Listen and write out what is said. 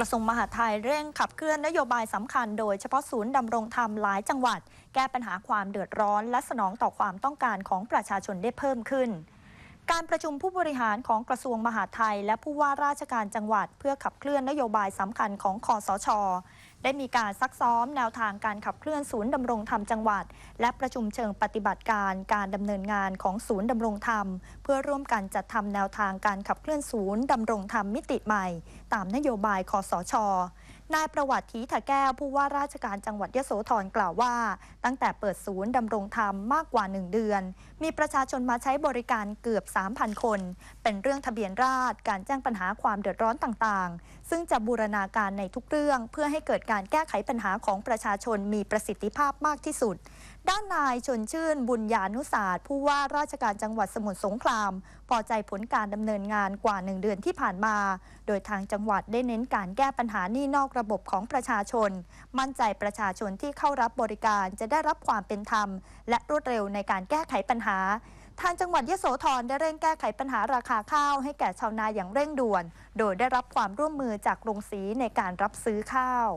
ระทรวงมหาดไทยเร่งขับเคลื่อนนโยบายสำคัญโดยเฉพาะศูนย์ดำรงธรรมหลายจังหวัด แก้ปัญหาความเดือดร้อน และสนองต่อความต้องการของประชาชนได้เพิ่มขึ้น การประชุมผู้บริหารของกระทรวงมหาดไทย และผู้ว่าราชการจังหวัด เพื่อขับเคลื่อนนโยบายสำคัญของคอสช ได้มีการซักซ้อมแนวทางการขับเคลื่อนศูนย์ดำรงธรรมจังหวัด และประชุมเชิงปฏิบัติการการดำเนินงานของศูนย์ดำรงธรรม เพื่อร่วมกันจัดทำแนวทางการขับเคลื่อนศูนย์ดำรงธรรมมิติใหม่ ตามนโยบายคอสชนายประวัติทีถะแก้วผู้ว่าราชการจังหวัดยโสธรกล่าวว่า ตั้งแต่เปิดศูนย์ดำรงธรรมมากกว่า 1 เดือน มีประชาชนมาใช้บริการเกือบ 3,000 คน เป็นเรื่องทะเบียนราษฎรการแจ้งปัญหาความเดือดร้อนต่างๆ ซึ่งจะบูรณาการในทุกเรื่องเพื่อให้เกิดการแก้ไขปัญหาของประชาชนมีประสิทธิภาพมากที่สุด ด้านนายชนชื่นบุญญานุศาสตร์ผู้ว่าราชการจังหวัดสมุทรสงคราม พอใจผลการดำเนินงานกว่า1เดือนที่ผ่านมา โดยทางจังหวัดได้เน้นการแก้ปัญหานี่นอกระบบของประชาชน มั่นใจประชาชนที่เข้ารับบริการจะได้รับความเป็นธรรม และรวดเร็วในการแก้ไขปัญหาทางจังหวัดยโสธรได้เร่งแก้ไขปัญหาราคาข้าวให้แก่ชาวนาอย่างเร่งด่วน โดยได้รับความร่วมมือจากโรงสีในการรับซื้อข้าว